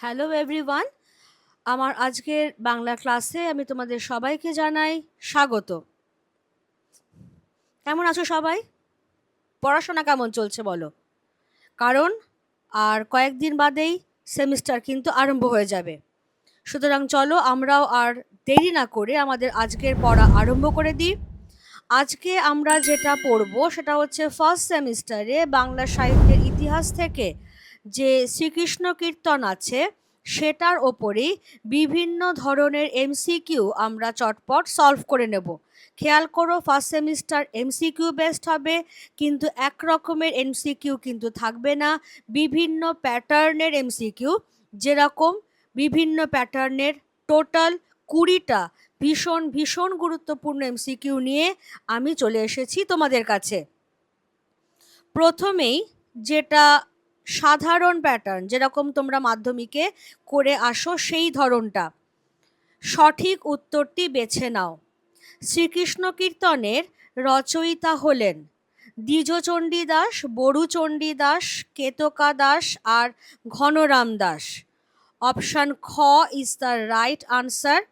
Hello everyone, আমার আজকের বাংলা ক্লাসে আমি তোমাদের সবাইকে জানাই স্বাগত। কেমন আছো সবাই? পড়াশোনা কেমন চলছে বলো? কারণ আর কয়েকদিন বাদেই সেমিস্টার কিন্তু আরম্ভ হয়ে যাবে। সুতরাং চলো আমরাও আর দেরি না করে আমাদের আজকের পড়া আরম্ভ করে দিই। আজকে আমরা যেটা পড়ব সেটা হচ্ছে ফার্স্ট সেমিস্টারে বাংলা সাহিত্যের ইতিহাস থেকে যে শ্রীকৃষ্ণ কীর্তন আছে, সেটার ওপরেই বিভিন্ন ধরনের এমসিকিউ আমরা চটপট সলভ করে নেব। খেয়াল করো ফার্স্ট সেমিস্টার এমসিকিউ বেস্ট হবে, কিন্তু এক রকমের এমসিকিউ কিন্তু থাকবে না। বিভিন্ন প্যাটার্নের এমসিকিউ যেরকম বিভিন্ন প্যাটার্নের টোটাল কুড়িটা ভীষণ ভীষণ গুরুত্বপূর্ণ এমসিকিউ নিয়ে আমি চলে এসেছি তোমাদের কাছে। প্রথমেই যেটা সাধারণ প্যাটার্ন যেরকম তোমরা মাধ্যমিকে করে আসো সেই ধরনটা। সঠিক উত্তরটি বেছে নাও। শ্রীকৃষ্ণ কীর্তনের রচয়িতা হলেন দ্বিজচণ্ডী দাস, বড়ুচণ্ডী দাস, কেতকা দাস আর ঘনরাম দাস। অপশান খ ইজ দ্য রাইট আনসার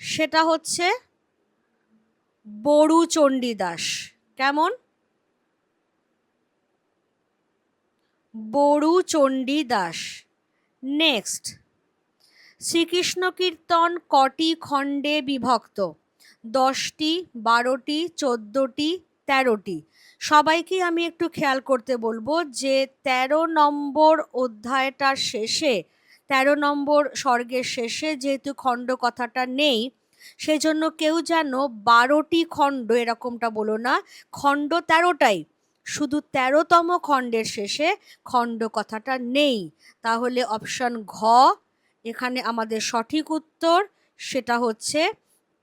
সেটা হচ্ছে বড়ুচণ্ডী দাস। কেমন? বড়ুচণ্ডী দাস। নেক্সট শ্রীকৃষ্ণ কীর্তন কটি খণ্ডে বিভক্ত? দশটি, বারোটি, চোদ্দোটি, তেরোটি। সবাইকে আমি একটু খেয়াল করতে বলব যে ১৩ নম্বর অধ্যায়টার শেষে ১৩ নম্বর স্বর্গের শেষে যেহেতু খণ্ড কথাটা নেই, সেজন্য কেউ যেন বারোটি খণ্ড এরকমটা বলো না, খণ্ড তেরোটাই শুধু তেরোতম খণ্ডের শেষে খণ্ড কথাটা নেই। তাহলে অপশন ঘ, এখানে আমাদের সঠিক উত্তর সেটা হচ্ছে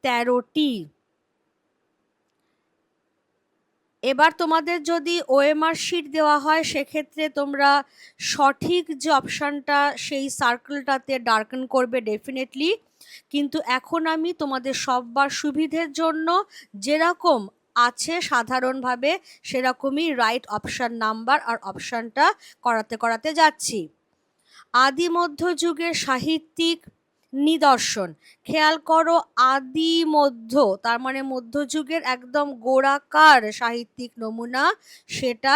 তেরোটি। এবার তোমাদের যদি ওএমআর শিট দেওয়া হয়, সেক্ষেত্রে তোমরা সঠিক যে অপশানটা সেই সার্কেলটাতে ডার্কেন করবে ডেফিনেটলি কিন্তু এখন আমি তোমাদের সববার সুবিধের জন্য যেরকম আছে সাধারণভাবে সেরকমই রাইট অপশান নাম্বার আর অপশানটা করাতে করাতে যাচ্ছি। আদি মধ্যযুগের সাহিত্যিক নিদর্শন, খেয়াল করো আদি মধ্য, তার মানে মধ্যযুগের একদম গোড়াকার সাহিত্যিক নমুনা সেটা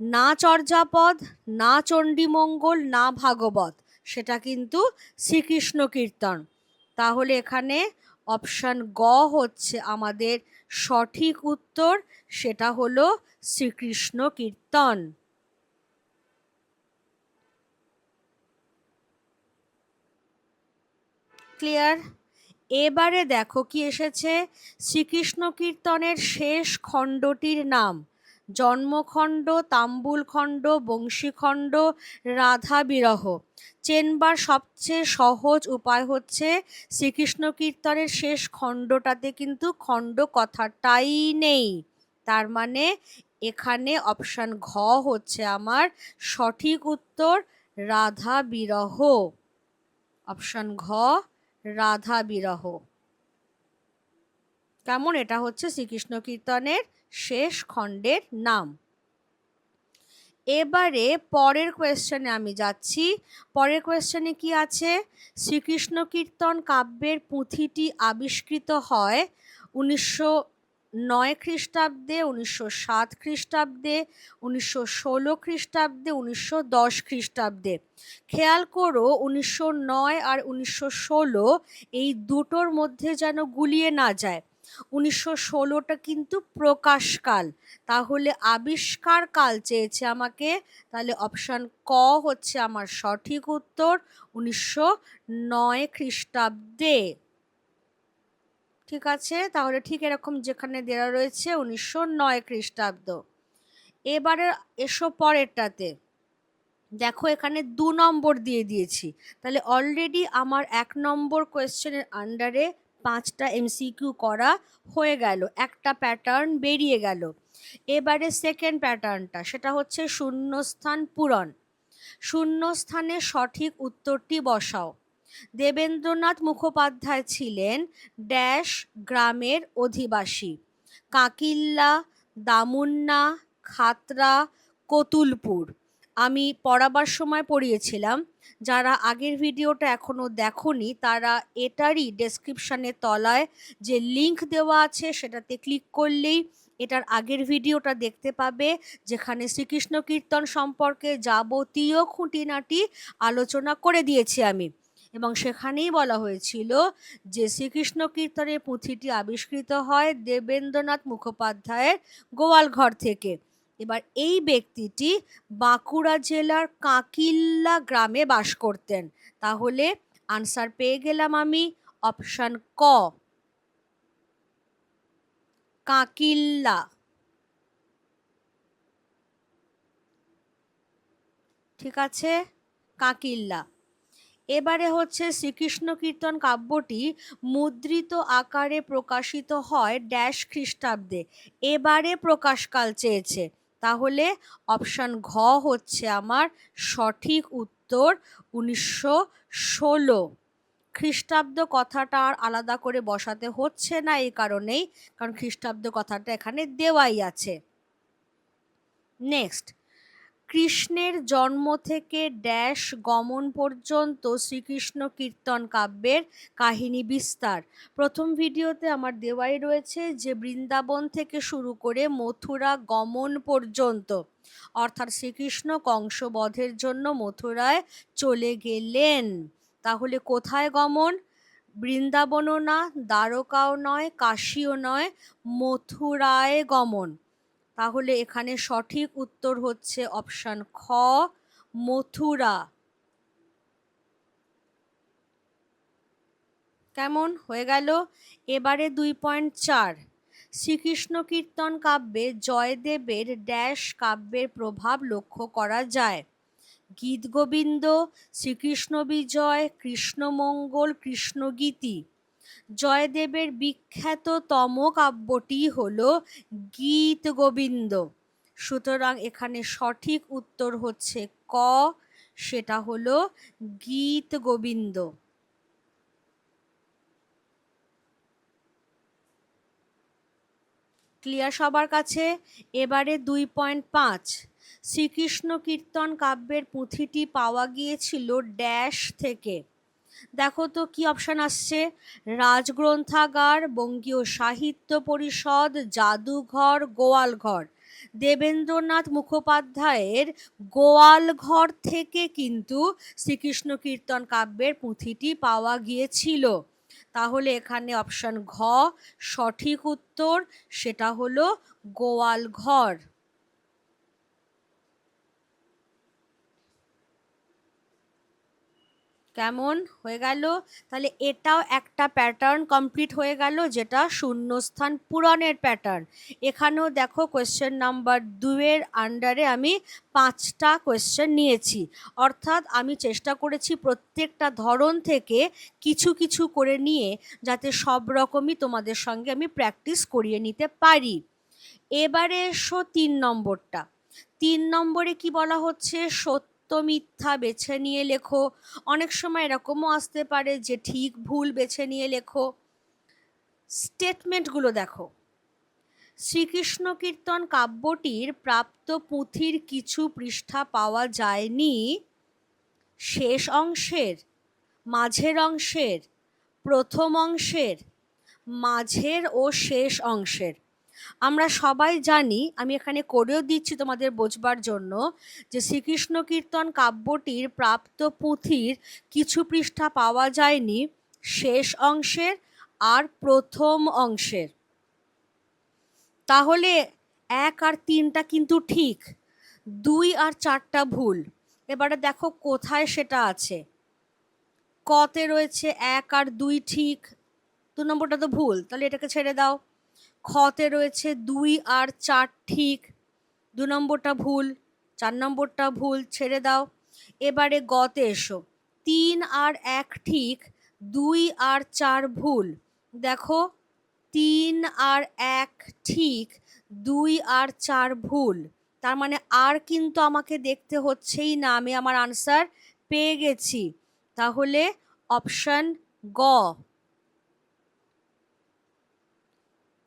না চর্যাপদ, না চণ্ডীমঙ্গল, না ভাগবত, সেটা কিন্তু শ্রীকৃষ্ণ কীর্তন। তাহলে এখানে অপশান গ হচ্ছে আমাদের সঠিক উত্তর সেটা হলো শ্রীকৃষ্ণ কীর্তন। ক্লিয়ার এবারে দেখো কি এসেছে। শ্রীকৃষ্ণ কীর্তনের শেষ খণ্ডটির নাম। জন্মখণ্ড, তাম্বুলখণ্ড, বংশীখণ্ড রাধা বিরহ চেনবার সবচেয়ে সহজ উপায় হচ্ছে শ্রীকৃষ্ণ কীর্তনের শেষ খণ্ডটাতে কিন্তু খণ্ড কথাটাই নেই। তার মানে এখানে অপশান ঘ হচ্ছে আমার সঠিক উত্তর রাধা বিরহ অপশান ঘ রাধা বিরহ কেমন? এটা হচ্ছে শ্রীকৃষ্ণ কীর্তনের শেষ খণ্ডের নাম। এবারে পরের কোয়েশ্চেনে আমি যাচ্ছি। পরের কোয়েশ্চেনে কি আছে? শ্রীকৃষ্ণ কীর্তন কাব্যের পুঁথিটি আবিষ্কৃত হয় উনিশশো নয় খ্রিস্টাব্দে, উনিশশো সাত খ্রিস্টাব্দে, উনিশশো ষোলো খ্রিস্টাব্দে, উনিশশো দশ খ্রিস্টাব্দে। খেয়াল করো, উনিশশো নয় আর উনিশশো ষোলো এই দুটোর মধ্যে যেন গুলিয়ে না যায়। উনিশশো ষোলোটা কিন্তু প্রকাশকাল। তাহলে আবিষ্কার কাল চেয়েছে আমাকে। তাহলে অপশান ক হচ্ছে আমার সঠিক উত্তর উনিশশো নয় খ্রিস্টাব্দে। ঠিক আছে? তাহলে ঠিক এরকম যেখানে দেওয়া রয়েছে উনিশশো নয় খ্রিস্টাব্দ। এবারে এসো পরেরটাতে। দেখো এখানে দু নম্বর দিয়ে দিয়েছি। তাহলে অলরেডি আমার এক নম্বর কোয়েশ্চেনের আন্ডারে পাঁচটা এমসিকিউ করা হয়ে গেল। একটা প্যাটার্ন বেরিয়ে গেল। এবারে সেকেন্ড প্যাটার্নটা সেটা হচ্ছে শূন্যস্থান পূরণ। শূন্যস্থানে সঠিক উত্তরটি বসাও। দেবেন্দ্রনাথ মুখোপাধ্যায় ছিলেন ড্যাশ গ্রামের অধিবাসী। কাকিল্লা, দামুন্না, খাতরা, কতুলপুর। আমি পড়াবার সময় পড়িয়েছিলাম। যারা আগের ভিডিওটা এখনও দেখনি, তারা এটারই ডেসক্রিপশানের তলায় যে লিংক দেওয়া আছে, সেটাতে ক্লিক করলেই এটার আগের ভিডিওটা দেখতে পাবে, যেখানে শ্রীকৃষ্ণ কীর্তন সম্পর্কে যাবতীয় খুঁটিনাটি আলোচনা করে দিয়েছি আমি। এবং সেখানেই বলা হয়েছিল যে শ্রীকৃষ্ণ কীর্তনের পুঁথিটি আবিষ্কৃত হয় দেবেন্দ্রনাথ মুখোপাধ্যায়ের গোয়ালঘর থেকে। এবার এই ব্যক্তিটি বাঁকুড়া জেলার কাঁকিল্লা গ্রামে বাস করতেন। তাহলে আনসার পেয়ে গেলাম আমি অপশান ক। কাঁকিল্লা। ঠিক আছে? কাঁকিল্লা। এবারে হচ্ছে শ্রীকৃষ্ণ কীর্তন কাব্যটি মুদ্রিত আকারে প্রকাশিত হয় ড্যাশ খ্রিস্টাব্দে। এবারে প্রকাশকাল চেয়েছে। তাহলে অপশান ঘ হচ্ছে আমার সঠিক উত্তর উনিশশো ষোলো। খ্রিস্টাব্দ কথাটা আর আলাদা করে বসাতে হচ্ছে না এই কারণেই, কারণ খ্রিস্টাব্দ কথাটা এখানে দেওয়াই আছে। নেক্সট কৃষ্ণের জন্ম থেকে ড্যাশ গমন পর্যন্ত শ্রীকৃষ্ণ কীর্তন কাব্যের কাহিনী বিস্তার। প্রথম ভিডিওতে আমার দেওয়াই রয়েছে যে বৃন্দাবন থেকে শুরু করে মথুরা গমন পর্যন্ত, অর্থাৎ শ্রীকৃষ্ণ কংসবধের জন্য মথুরায় চলে গেলেন। তাহলে কোথায় গমন? বৃন্দাবনও না, দ্বারকাও নয়, কাশীও নয়, মথুরায় গমন। তাহলে এখানে সঠিক উত্তর হচ্ছে অপশান খ, মথুরা। কেমন? হয়ে গেল। এবারে দুই পয়েন্ট চার। শ্রীকৃষ্ণ কীর্তন কাব্যে জয়দেবের ড্যাশ কাব্যের প্রভাব লক্ষ্য করা যায়। গীতগোবিন্দ শ্রীকৃষ্ণ বিজয় কৃষ্ণমঙ্গল কৃষ্ণগীতি জয়দেবের বিখ্যাততম কাব্যটি হল গীত গোবিন্দ। সুতরাং এখানে সঠিক উত্তর হচ্ছে ক, সেটা হলো গীত গোবিন্দ। ক্লিয়ার সবার কাছে? এবারে দুই পয়েন্ট পাঁচ। শ্রীকৃষ্ণ কীর্তন কাব্যের পুঁথিটি পাওয়া গিয়েছিল ড্যাশ থেকে। দেখো তো কি অপশান আসছে? রাজগ্রন্থাগার, বঙ্গীয় সাহিত্য পরিষদ, জাদুঘর, গোয়ালঘর। দেবেন্দ্রনাথ মুখোপাধ্যায়ের গোয়ালঘর থেকে কিন্তু শ্রীকৃষ্ণ কীর্তন কাব্যের পুঁথিটি পাওয়া গিয়েছিল। তাহলে এখানে অপশান ঘ, সঠিক উত্তর, সেটা হলো গোয়ালঘর। কেমন হয়ে গেল? তাহলে এটাও একটা প্যাটার্ন কমপ্লিট হয়ে গেল, যেটা শূন্যস্থান পূরণের প্যাটার্ন এখানেও দেখো কোয়েশ্চেন নাম্বার দুয়ের আন্ডারে আমি পাঁচটা কোয়েশ্চেন নিয়েছি। অর্থাৎ আমি চেষ্টা করেছি প্রত্যেকটা ধরন থেকে কিছু কিছু করে নিয়ে যাতে সব রকমই তোমাদের সঙ্গে আমি প্র্যাকটিস করিয়ে নিতে পারি। এবারে এসো তিন নম্বরটা। তিন নম্বরে কি বলা হচ্ছে? সত্য মিথ্যা বেছে নিয়ে লেখো। অনেক সময় এরকমও আসতে পারে যে ঠিক ভুল বেছে নিয়ে লেখো। স্টেটমেন্টগুলো দেখো। শ্রীকৃষ্ণ কীর্তন কাব্যটির প্রাপ্ত পুঁথির কিছু পৃষ্ঠা পাওয়া যায়নি। শেষ অংশের, মাঝের অংশের, প্রথম অংশের, মাঝের ও শেষ অংশের। আমরা সবাই জানি, আমি এখানে করেও দিচ্ছি তোমাদের বোঝবার জন্য, যে শ্রীকৃষ্ণ কীর্তন কাব্যটির প্রাপ্ত পুঁথির কিছু পৃষ্ঠা পাওয়া যায়নি শেষ অংশের আর প্রথম অংশের। তাহলে এক আর তিনটা কিন্তু ঠিক, দুই আর চারটা ভুল। এবারে দেখো কোথায় সেটা আছে। কতে রয়েছে এক আর দুই ঠিক, দু নম্বরটা তো ভুল, তাহলে এটাকে ছেড়ে দাও। খতে রয়েছে দুই আর চার, ঠিক। দু নম্বরটা ভুল, চার নম্বরটা ভুল, ছেড়ে দাও। এবারে গতে এসো। তিন আর এক, ঠিক। দুই আর চার ভুল। দেখো, তিন আর এক, ঠিক। দুই আর চার ভুল। তার মানে আর কিন্তু আমাকে দেখতে হচ্ছেই না, আমি আমার আনসার পেয়ে গেছি। তাহলে অপশান গ।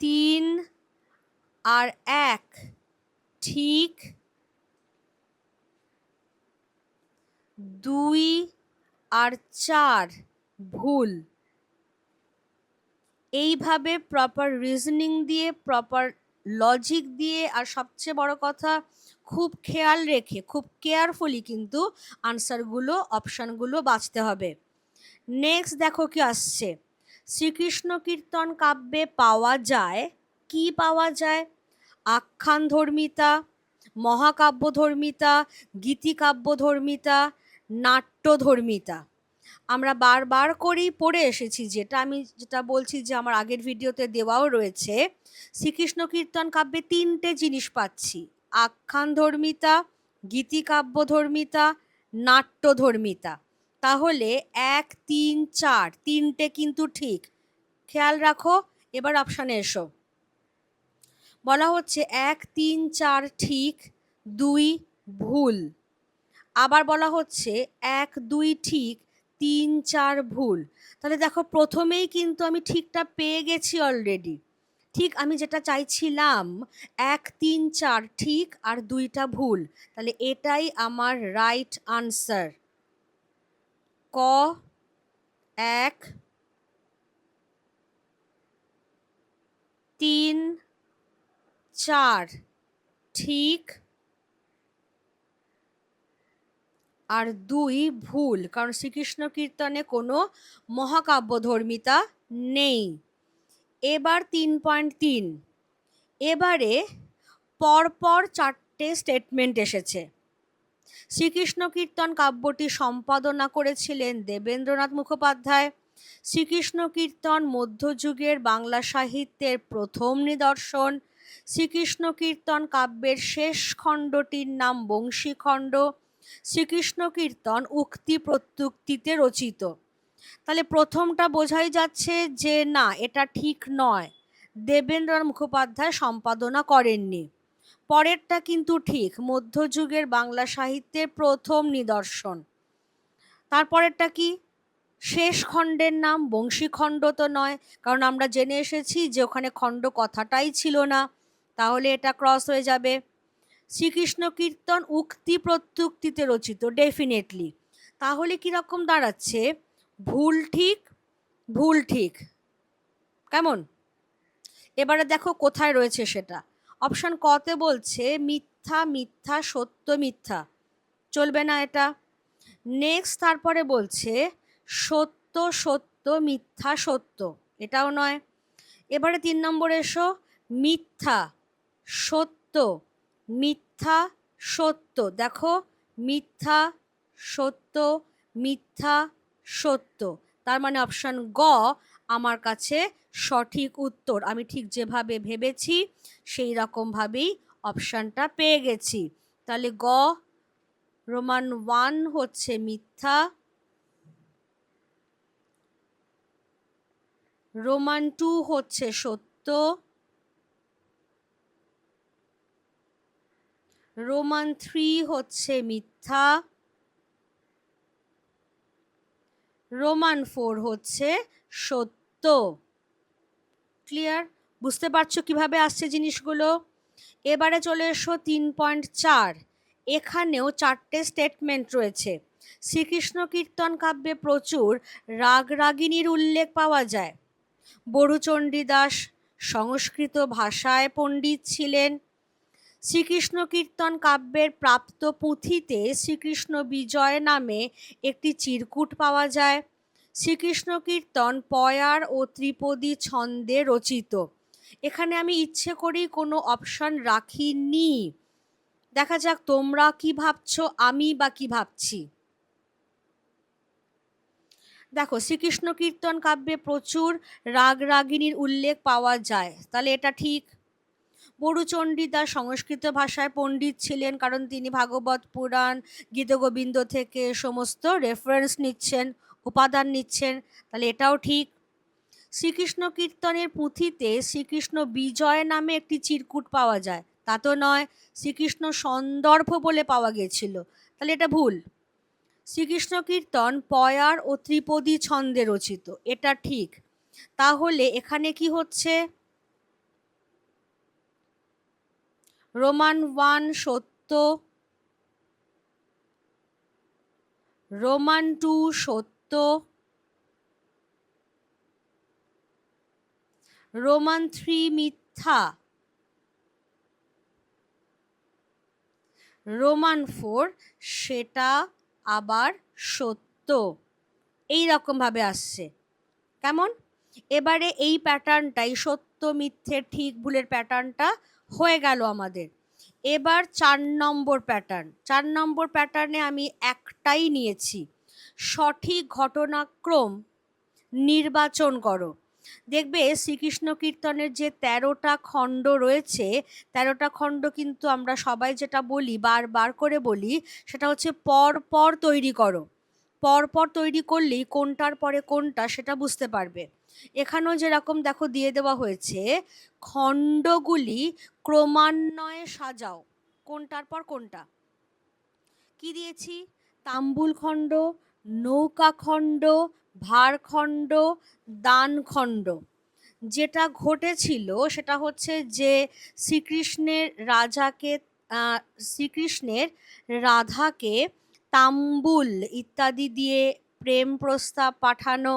তিন আর এক। ঠিক দুই আর চার। ভুল। এইভাবে প্রপার রিজনিং দিয়ে প্রপার লজিক দিয়ে আর সবচেয়ে বড় কথা, খুব খেয়াল রেখে, খুব কেয়ারফুলি কিন্তু আনসারগুলো অপশানগুলো বাঁচতে হবে। নেক্সট দেখো কি আসছে। শ্রীকৃষ্ণ কীর্তন কাব্যে পাওয়া যায়। কি পাওয়া যায়? আখ্যান ধর্মিতা, মহাকাব্য ধর্মিতা, গীতিকাব্য ধর্মিতা নাট্যধর্মিতা আমরা বারবার করেই পড়ে এসেছি, যেটা আমি যেটা বলছি যে আমার আগের ভিডিওতে দেওয়াও রয়েছে। শ্রীকৃষ্ণ কীর্তন কাব্যে তিনটে জিনিস পাচ্ছি। আখ্যান ধর্মিতা, গীতিকাব্য ধর্মিতা নাট্যধর্মিতা তাহলে এক, তিন, চার, তিনটে কিন্তু ঠিক। খেয়াল রাখো, এবার অপশানে এসো। বলা হচ্ছে এক, তিন, চার ঠিক, দুই ভুল। আবার বলা হচ্ছে এক, দুই ঠিক, তিন, চার ভুল। তাহলে দেখো, প্রথমেই কিন্তু আমি ঠিকটা পেয়ে গেছি অলরেডি ঠিক আমি যেটা চাইছিলাম, এক, তিন, চার ঠিক আর দুইটা ভুল। তাহলে এটাই আমার রাইট আনসার ক, এক, তিন, চার। ঠিক। আর দুই ভুল, কারণ শ্রীকৃষ্ণ কীর্তনে কোনো মহাকাব্যধর্মিতা নেই। এবার তিন পয়েন্ট তিন। এবারে পরপর চারটে স্টেটমেন্ট এসেছে। শ্রীকৃষ্ণ কীর্তন কাব্যটি সম্পাদনা করেছিলেন দেবেন্দ্রনাথ মুখোপাধ্যায়। শ্রীকৃষ্ণ কীর্তন মধ্যযুগের বাংলা সাহিত্যের প্রথম নিদর্শন। শ্রীকৃষ্ণ কীর্তন কাব্যের শেষ খণ্ডটির নাম বংশীখণ্ড। শ্রীকৃষ্ণ কীর্তন উক্তি প্রত্যুক্তিতে রচিত। তাহলে প্রথমটা বোঝাই যাচ্ছে যে না, এটা ঠিক নয়। দেবেন্দ্রনাথ মুখোপাধ্যায় সম্পাদনা করেননি। পরেরটা কিন্তু ঠিক, মধ্যযুগের বাংলা সাহিত্যের প্রথম নিদর্শন। তারপরেরটা কি? শেষ খণ্ডের নাম, বংশীখণ্ড তো নয়, কারণ আমরা জেনে এসেছি যে ওখানে খণ্ড কথাটাই ছিল না, তাহলে এটা ক্রস হয়ে যাবে। শ্রীকৃষ্ণ কীর্তন উক্তি প্রত্যুক্তিতে রচিত ডেফিনেটলি তাহলে কীরকম দাঁড়াচ্ছে? ভুল ঠিক ভুল ঠিক। কেমন? এবারে দেখো কোথায় রয়েছে সেটা। অপশান কতে বলছে, মিথ্যা মিথ্যা, সত্য, মিথ্যা। চলবে না এটা। নেক্সট তারপরে বলছে, সত্য সত্য, মিথ্যা, সত্য। এটাও নয়। এবারে তিন নম্বরে এসো। মিথ্যা, সত্য মিথ্যা, সত্য। দেখো, মিথ্যা, সত্য মিথ্যা, সত্য। তার মানে অপশান গ আমার কাছে সঠিক উত্তর। আমি ঠিক যেভাবে ভেবেছি, সেই রকমভাবেই অপশানটা পেয়ে গেছি। তাহলে গ, রোমান ওয়ান হচ্ছে মিথ্যা। রোমান টু হচ্ছে সত্য। রোমান থ্রি হচ্ছে মিথ্যা। রোমান ফোর হচ্ছে সত্য। ক্লিয়ার বুঝতে পারছ কীভাবে আসছে জিনিসগুলো? এবারে চলে এসো তিন পয়েন্ট চার। এখানেও চারটে স্টেটমেন্ট রয়েছে। শ্রীকৃষ্ণ কীর্তন কাব্যে প্রচুর রাগ রাগিনীর উল্লেখ পাওয়া যায়। বড়ুচণ্ডীদাস সংস্কৃত ভাষায় পণ্ডিত ছিলেন। শ্রীকৃষ্ণ কীর্তন কাব্যের প্রাপ্ত পুঁথিতে শ্রীকৃষ্ণ বিজয় নামে একটি চিরকুট পাওয়া যায়। শ্রীকৃষ্ণ কীর্তন, পয়ার ও ত্রিপদী ছন্দে রচিত। এখানে আমি ইচ্ছে করেই কোনো অপশান রাখিনি। দেখা যাক তোমরা কি ভাবছ, আমি বা কি ভাবছি? দেখো, শ্রীকৃষ্ণ কীর্তন কাব্যে প্রচুর রাগ রাগিনীর উল্লেখ পাওয়া যায়। তাহলে এটা ঠিক? বড়ুচণ্ডীদাস সংস্কৃত ভাষায় পণ্ডিত ছিলেন কারণ তিনি ভাগবত পুরাণ, গীতগোবিন্দ থেকে সমস্ত রেফারেন্স নিচ্ছেন। উপাদান নিচ্ছেন, তাহলে এটাও ঠিক। শ্রীকৃষ্ণ কীর্তনের পুঁথিতে শ্রীকৃষ্ণ বিজয় নামে একটি চিরকুট পাওয়া যায়। তা তো নয়, শ্রীকৃষ্ণ সন্দর্ভ বলে পাওয়া গেছিল। তাহলে এটা ভুল। শ্রীকৃষ্ণ কীর্তন পয়ার ও ত্রিপদী ছন্দে রচিত। এটা ঠিক। তাহলে এখানে কি হচ্ছে? রোমান ওয়ান সত্য, রোমান টু সত্য রোমান থ্রি মিথ্যা রোমান ফোর, সেটা আবার সত্য। এই রকমভাবে আসছে। কেমন? এবারে এই প্যাটার্নটাই সত্য, মিথ্যে, ঠিক, ভুলের প্যাটার্নটা হয়ে গেল আমাদের। এবার চার নম্বর প্যাটার্ন। চার নম্বর প্যাটার্নে আমি একটাই নিয়েছি। সঠিক ঘটনাক্রম নির্বাচন করো। দেখবে শ্রীকৃষ্ণ কীর্তনের যে তেরোটা খণ্ড রয়েছে, তেরোটা খণ্ড কিন্তু আমরা সবাই যেটা বলি, বারবার করে বলি, সেটা হচ্ছে পর পর তৈরি করো। পর পর তৈরি করলেই কোনটার পরে কোনটা সেটা বুঝতে পারবে। এখানেও যেরকম দেখো দিয়ে দেওয়া হয়েছে, খণ্ডগুলি ক্রমান্বয়ে সাজাও, কোনটার পর কোনটা। কি দিয়েছি? তাম্বুল খণ্ড নৌকা খণ্ড ভারখণ্ড, দানখণ্ড। যেটা ঘটেছিল সেটা হচ্ছে যে শ্রীকৃষ্ণের রাজাকে শ্রীকৃষ্ণের রাধাকে তাম্বুল ইত্যাদি দিয়ে প্রেম প্রস্তাব পাঠানো।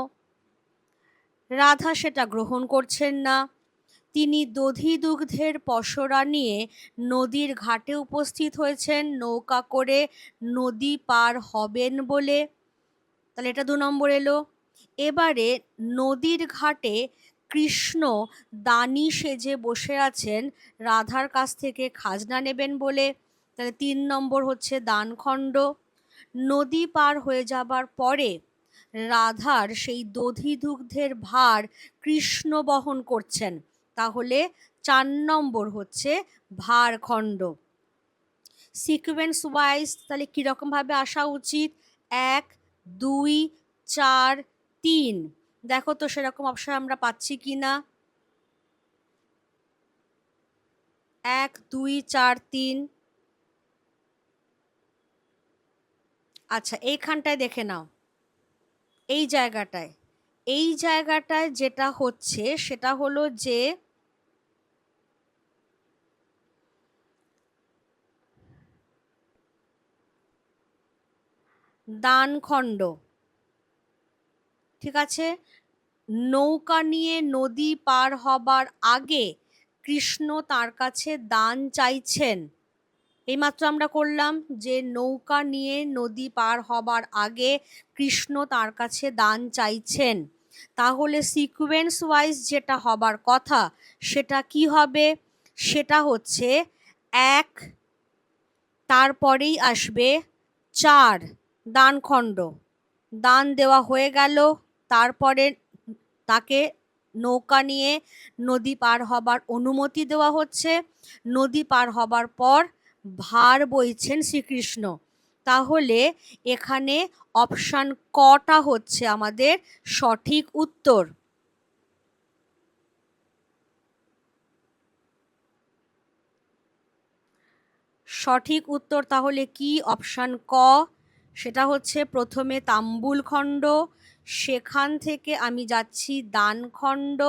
রাধা সেটা গ্রহণ করছেন না। তিনি দধি দুগ্ধের পসরা নিয়ে নদীর ঘাটে উপস্থিত হয়েছেন। নৌকা করে নদী পার হবেন বলে তাহলে এটা দু নম্বর এলো। এবারে নদীর ঘাটে কৃষ্ণ দানি সেজে বসে আছেন, রাধার কাছ থেকে খাজনা নেবেন বলে। তাহলে তিন নম্বর হচ্ছে দানখণ্ড। নদী পার হয়ে যাবার পরে রাধার সেই দধি দুগ্ধের ভার কৃষ্ণ বহন করছেন। তাহলে চার নম্বর হচ্ছে ভারখণ্ড। সিকুয়েন্স ওয়াইজ তাহলে কীরকমভাবে আসা উচিত? এক দুই, চার, তিন। দেখো তো সেরকম অপশন আমরা পাচ্ছি কি না? এক, দুই, চার, তিন। আচ্ছা এইখানটায় দেখে নাও। এই জায়গাটায়। এই জায়গাটায় যেটা হচ্ছে, সেটা হলো যে দানখণ্ড। ঠিক আছে? নৌকা নিয়ে নদী পার হবার আগে কৃষ্ণ তার কাছে দান চাইছেন। এইমাত্র আমরা করলাম যে নৌকা নিয়ে নদী পার হবার আগে কৃষ্ণ তার কাছে দান চাইছেন। তাহলে সিকুয়েন্স ওয়াইজ যেটা হবার কথা, সেটা কি হবে? সেটা হচ্ছে এক, তারপরেই আসবে চার। দানখণ্ড। দান দেওয়া হয়ে গেল, তারপরে তাকে নৌকা নিয়ে নদী পার হবার অনুমতি দেওয়া হচ্ছে। নদী পার হবার পর ভার বইছেন শ্রীকৃষ্ণ। তাহলে এখানে অপশান কটা হচ্ছে আমাদের সঠিক উত্তর। সঠিক উত্তর তাহলে কি? অপশান ক। সেটা হচ্ছে প্রথমে তাম্বুল খণ্ড, সেখান থেকে আমি যাচ্ছি দানখণ্ড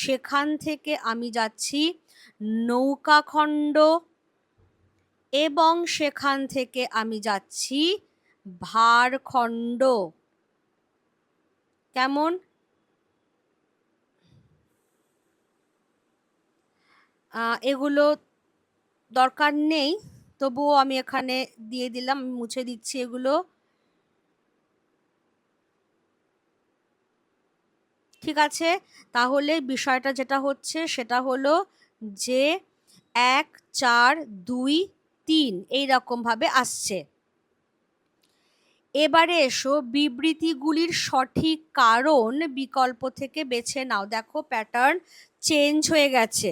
সেখান থেকে আমি যাচ্ছি নৌকাখণ্ড এবং সেখান থেকে আমি যাচ্ছি ভারখণ্ড কেমন? এগুলো দরকার নেই। তবুও আমি এখানে দিয়ে দিলাম মুছে দিচ্ছি এগুলো। ঠিক আছে? তাহলে বিষয়টা যেটা হচ্ছে সেটা হলো যে এক, চার, দুই, তিন এই রকমভাবে আসছে। এবারে এসো বিবৃতিগুলির সঠিক কারণ বিকল্প থেকে বেছে নাও। দেখো প্যাটার্ন চেঞ্জ হয়ে গেছে।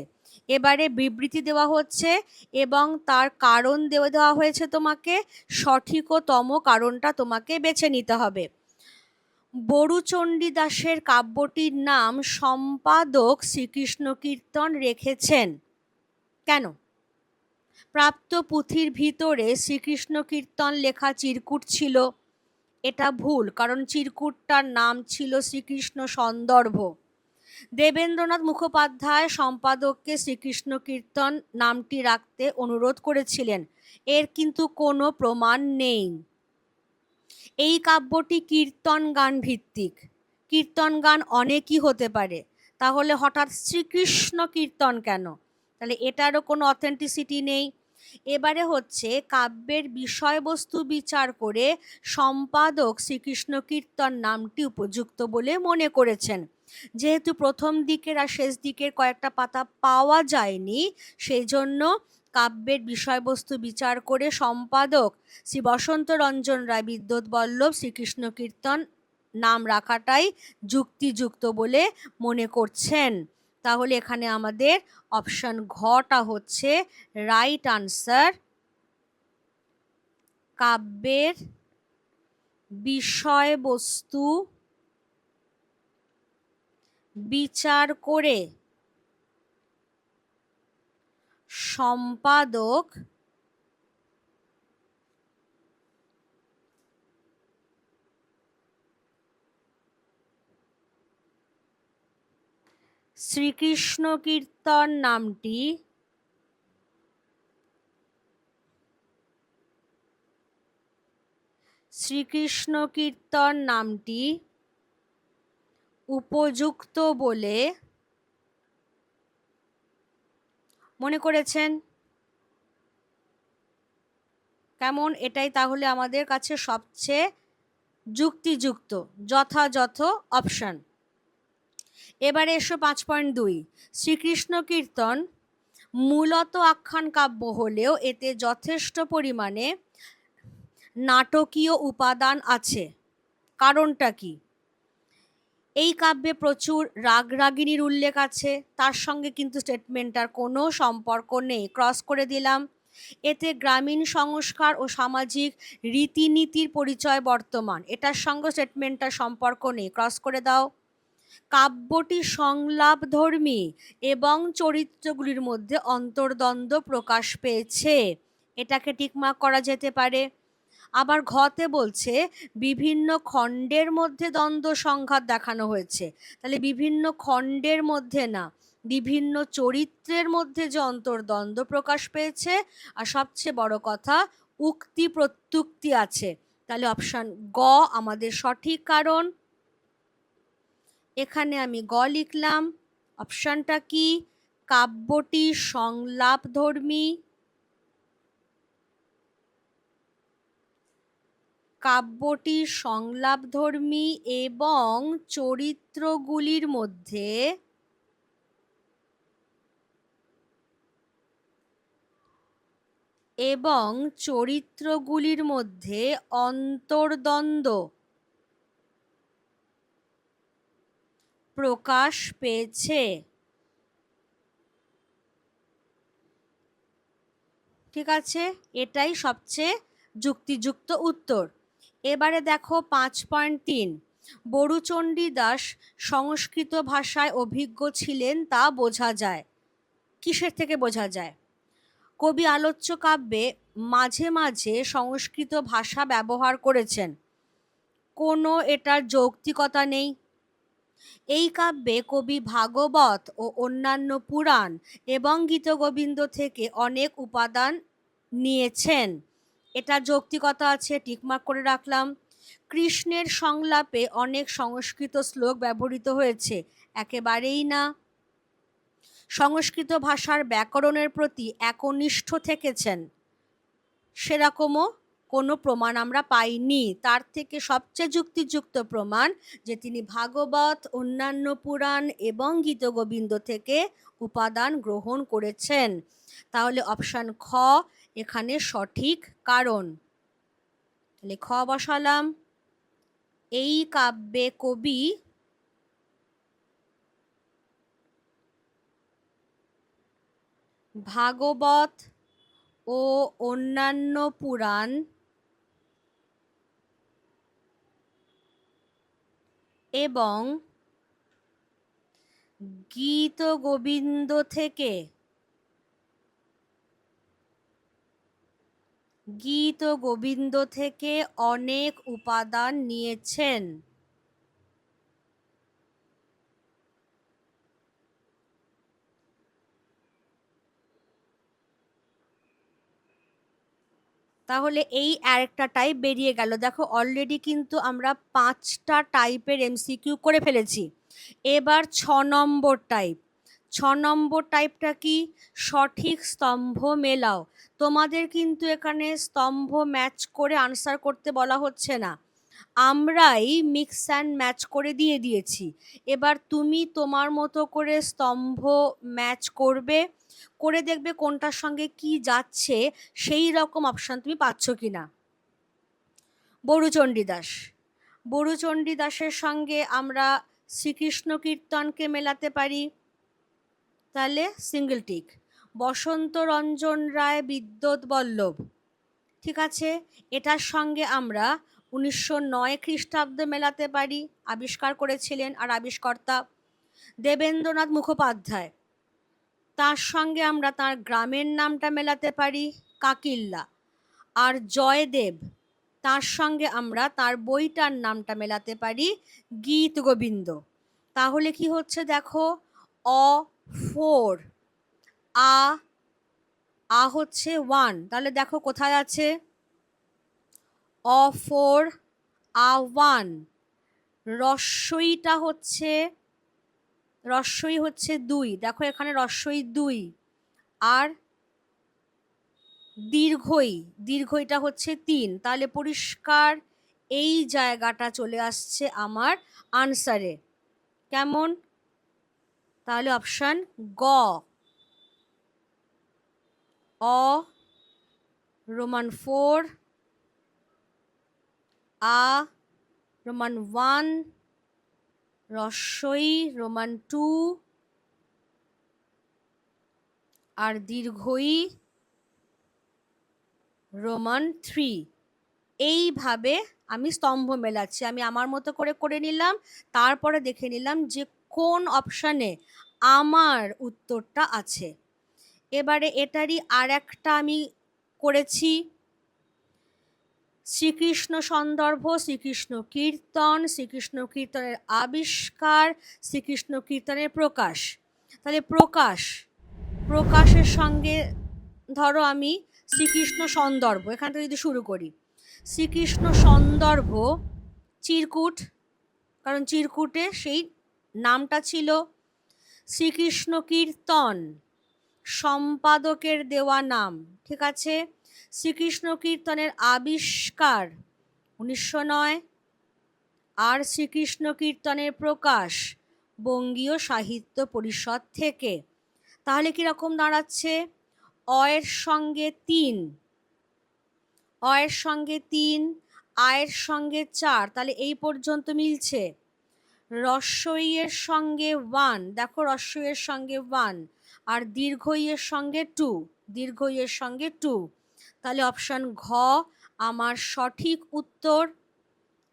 এবারে বিবৃতি দেওয়া হচ্ছে এবং তার কারণ দেওয়া দেওয়া হয়েছে তোমাকে, সঠিকতম কারণটা তোমাকে বেছে নিতে হবে। বড়ুচণ্ডী দাসের কাব্যটির নাম সম্পাদক শ্রীকৃষ্ণ কীর্তন রেখেছেন। কেন? প্রাপ্ত পুঁথির ভিতরে শ্রীকৃষ্ণ কীর্তন লেখা চিরকুট ছিল। এটা ভুল, কারণ চিরকুটটার নাম ছিল শ্রীকৃষ্ণ সন্দর্ভ। দেবেন্দ্রনাথ মুখোপাধ্যায় সম্পাদককে শ্রীকৃষ্ণ কীর্তন নামটি রাখতে অনুরোধ করেছিলেন। এর কিন্তু কোনো প্রমাণ নেই। এই কাব্যটি কীর্তন গান ভিত্তিক। কীর্তন গান অনেকই হতে পারে। তাহলে হঠাৎ শ্রীকৃষ্ণ কীর্তন কেন? তাহলে এটারও কোনো অথেন্টিসিটি নেই। এবারে হচ্ছে কাব্যের বিষয়বস্তু বিচার করে সম্পাদক শ্রীকৃষ্ণ কীর্তন নামটি উপযুক্ত বলে মনে করেছেন। যেহেতু প্রথম দিকের আর শেষ দিকের কয়েকটা পাতা পাওয়া যায়নি সেই জন্য কাব্যের বিষয়বস্তু বিচার করে সম্পাদক শ্রী বসন্ত রঞ্জন রায়, বিদ্যুৎ বল্লভ, শ্রীকৃষ্ণ কীর্তন নাম রাখাটাই যুক্তিযুক্ত বলে মনে করছেন। তাহলে এখানে আমাদের অপশন ঘটা হচ্ছে রাইট আনসার কাব্যের বিষয়বস্তু বিচার করে। সম্পাদক শ্রীকৃষ্ণ কীর্তন নামটি শ্রীকৃষ্ণ কীর্তন নামটি উপযুক্ত বলে মনে করেছেন? কেমন? এটাই তাহলে আমাদের কাছে সবচেয়ে যুক্তিযুক্ত, যথাযথ অপশন এবারে এসো পাঁচ পয়েন্ট দুই। শ্রীকৃষ্ণ কীর্তন মূলত আখ্যান কাব্য হলেও এতে যথেষ্ট পরিমাণে নাটকীয় উপাদান আছে। কারণটা কি? এই কাব্যে প্রচুর রাগ রাগিনীর উল্লেখ আছে। তার সঙ্গে কিন্তু স্টেটমেন্টটার কোনো সম্পর্ক নেই। ক্রস করে দিলাম। এতে গ্রামীণ সংস্কার ও সামাজিক রীতিনীতির পরিচয় বর্তমান। এটার সঙ্গে স্টেটমেন্টটার সম্পর্ক নেই। ক্রস করে দাও। কাব্যটি সংলাপধর্মী এবং চরিত্রগুলির মধ্যে অন্তর্দ্বন্দ্ব প্রকাশ পেয়েছে। এটাকে টিকমার্ক করা যেতে পারে। আবার ঘতে বলছে, বিভিন্ন খণ্ডের মধ্যে দ্বন্দ্ব সংঘাত দেখানো হয়েছে। তাহলে বিভিন্ন খণ্ডের মধ্যে না, বিভিন্ন চরিত্রের মধ্যে যে অন্তর্দ্বন্দ্ব প্রকাশ পেয়েছে, আর সবচেয়ে বড় কথা, উক্তি প্রত্যুক্তি আছে। তাহলে অপশান গ, আমাদের সঠিক কারণ। এখানে আমি গ লিখলাম। অপশানটা কি? কাব্যটি সংলাপধর্মী। কাব্যটি সংলাপধর্মী এবং চরিত্রগুলির মধ্যে এবং চরিত্রগুলির মধ্যে অন্তর্দ্বন্দ্ব প্রকাশ পেয়েছে। ঠিক আছে? এটাই সবচেয়ে যুক্তিযুক্ত উত্তর। এবারে দেখো পাঁচ পয়েন্ট তিন। বড়ুচণ্ডী দাস সংস্কৃত ভাষায় অভিজ্ঞ ছিলেন তা বোঝা যায়। কিসের থেকে বোঝা যায়? কবি আলোচ্য কাব্যে মাঝে মাঝে সংস্কৃত ভাষা ব্যবহার করেছেন। কোনো এটার যৌক্তিকতা নেই। এই কাব্যে কবি ভাগবত ও অন্যান্য পুরাণ এবং গীতগোবিন্দ থেকে অনেক উপাদান নিয়েছেন। এটা যৌক্তিকতা আছে, টিকমার্ক করে রাখলাম। কৃষ্ণের সংলাপে অনেক সংস্কৃত শ্লোক ব্যবহৃত হয়েছে, একেবারেই না। সংস্কৃত ভাষার ব্যাকরণের প্রতি একনিষ্ঠ থেকেছেন। সেরকমও কোনো প্রমাণ আমরা পাইনি। তার থেকে সবচেয়ে যুক্তিযুক্ত প্রমাণ যে তিনি ভাগবত, অন্যান্য পুরাণ এবং গীতগোবিন্দ থেকে উপাদান গ্রহণ করেছেন। তাহলে অপশান খ এখানে সঠিক কারণ। তাহলে খ বসালাম। এই কাব্যে কবি ভাগবত ও অন্যান্য পুরাণ এবং গীত গোবিন্দ থেকে গীত ও গোবিন্দ থেকে অনেক উপাদান নিয়েছেন। তাহলে এই আরেকটা টাইপ বেরিয়ে গেল। দেখো অলরেডি কিন্তু আমরা পাঁচটা টাইপের এমসিকিউ করে ফেলেছি। এবার ছ নম্বর টাইপ ছ নম্বর টাইপটা কি? সঠিক স্তম্ভ মেলাও। তোমাদের কিন্তু এখানে স্তম্ভ ম্যাচ করে আনসার করতে বলা হচ্ছে না। আমরাই মিক্স অ্যান্ড ম্যাচ করে দিয়ে দিয়েছি। এবার তুমি তোমার মতো করে স্তম্ভ ম্যাচ করবে, করে দেখবে কোনটার সঙ্গে কি যাচ্ছে, সেই রকম অপশান তুমি পাচ্ছ কি না বড়ুচণ্ডী দাস। বড়ুচণ্ডী দাসের সঙ্গে আমরা শ্রীকৃষ্ণ কীর্তনকে মেলাতে পারি। তাহলে সিঙ্গেল টিক বসন্ত রঞ্জন রায় বিদ্যুৎ বল্লভ। ঠিক আছে? এটার সঙ্গে আমরা উনিশশো নয় খ্রিস্টাব্দে মেলাতে পারি। আবিষ্কার করেছিলেন আর আবিষ্কর্তা দেবেন্দ্রনাথ মুখোপাধ্যায়। তার সঙ্গে আমরা তার গ্রামের নামটা মেলাতে পারি, কাকিল্লা। আর জয়দেব, তার সঙ্গে আমরা তার বইটার নামটা মেলাতে পারি, গীত গোবিন্দ। তাহলে কি হচ্ছে দেখো? অ ফোর। আ আ হচ্ছে ওয়ান। তাহলে দেখো কোথায় আছে? অ ফোর, আ ওয়ান। রস্বইটা হচ্ছে রস্বই হচ্ছে দুই। দেখো এখানে রস্বই দুই। আর দীর্ঘই, দীর্ঘইটা হচ্ছে তিন। তাহলে পরিষ্কার এই জায়গাটা চলে আসছে আমার আনসারে। কেমন? তাহলে অপশান গ। অ রোমান ফোর আ রোমান ওয়ান রস্বই রোমান টু আর দীর্ঘই রোমান থ্রি এইভাবে আমি স্তম্ভ মেলাচ্ছি। আমি আমার মতো করে করে নিলাম, তারপরে দেখে নিলাম যে কোন অপশানে আমার উত্তরটা আছে? এবারে এটারই আর একটা আমি করেছি। শ্রীকৃষ্ণ সন্দর্ভ, শ্রীকৃষ্ণ কীর্তন, শ্রীকৃষ্ণ কীর্তনের আবিষ্কার, শ্রীকৃষ্ণ কীর্তনের প্রকাশ। তাহলে প্রকাশ, প্রকাশের সঙ্গে ধরো আমি শ্রীকৃষ্ণ সন্দর্ভ, এখান থেকে যদি শুরু করি। শ্রীকৃষ্ণ সন্দর্ভ, চিরকুট, কারণ চিরকুটে সেই নামটা ছিল শ্রীকৃষ্ণ কীর্তন, সম্পাদকের দেওয়া নাম। ঠিক আছে? শ্রীকৃষ্ণ কীর্তনের আবিষ্কার উনিশশো নয়। আর শ্রীকৃষ্ণ কীর্তনের প্রকাশ বঙ্গীয় সাহিত্য পরিষদ থেকে। তাহলে কীরকম দাঁড়াচ্ছে? অয়ের সঙ্গে তিন। অয়ের সঙ্গে তিন, আয়ের সঙ্গে চার। তাহলে এই পর্যন্ত মিলছে। রস্বইয়ের সঙ্গে ওয়ান। দেখো রস্বইয়ের সঙ্গে ওয়ান। আর দীর্ঘইয়ের সঙ্গে টু। দীর্ঘইয়ের সঙ্গে টু। তাহলে অপশান ঘ, আমার সঠিক উত্তর।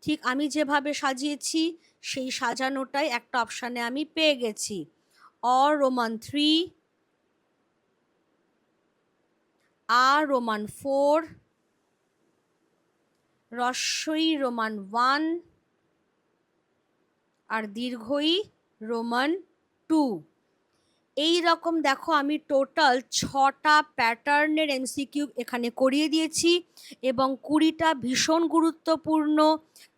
ঠিক আমি যেভাবে সাজিয়েছি, সেই সাজানোটাই একটা অপশানে আমি পেয়ে গেছি। অ, রোমান থ্রি। আর রোমান ফোর। রস্বই রোমান ওয়ান। আর দীর্ঘই রোমান টু। এই রকম দেখো আমি টোটাল ছটা প্যাটার্নের এমসিকিউ এখানে করিয়ে দিয়েছি এবং কুড়িটা ভীষণ গুরুত্বপূর্ণ,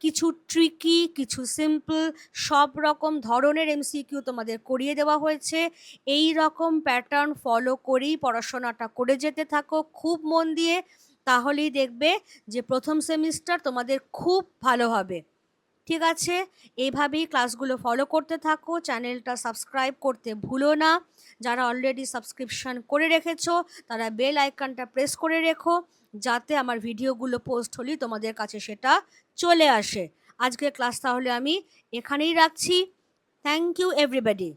কিছু ট্রিকি কিছু সিম্পল সব রকম ধরনের এমসিকিউ তোমাদের করিয়ে দেওয়া হয়েছে। এই রকম প্যাটার্ন ফলো করেই পড়াশোনাটা করে যেতে থাকো খুব মন দিয়ে, তাহলেই দেখবে যে প্রথম সেমিস্টার তোমাদের খুব ভালো হবে। ঠিক আছে? এইভাবেই ক্লাসগুলো ফলো করতে থাকো চ্যানেলটা সাবস্ক্রাইব করতে ভুলো না। যারা অলরেডি সাবস্ক্রিপশন করে রেখেছো, তারা বেল আইকনটা প্রেস করে রেখো, যাতে আমার ভিডিওগুলো পোস্ট হলেই তোমাদের কাছে সেটা চলে আসে। আজকের ক্লাস তাহলে আমি এখানেই রাখছি। Thank you everybody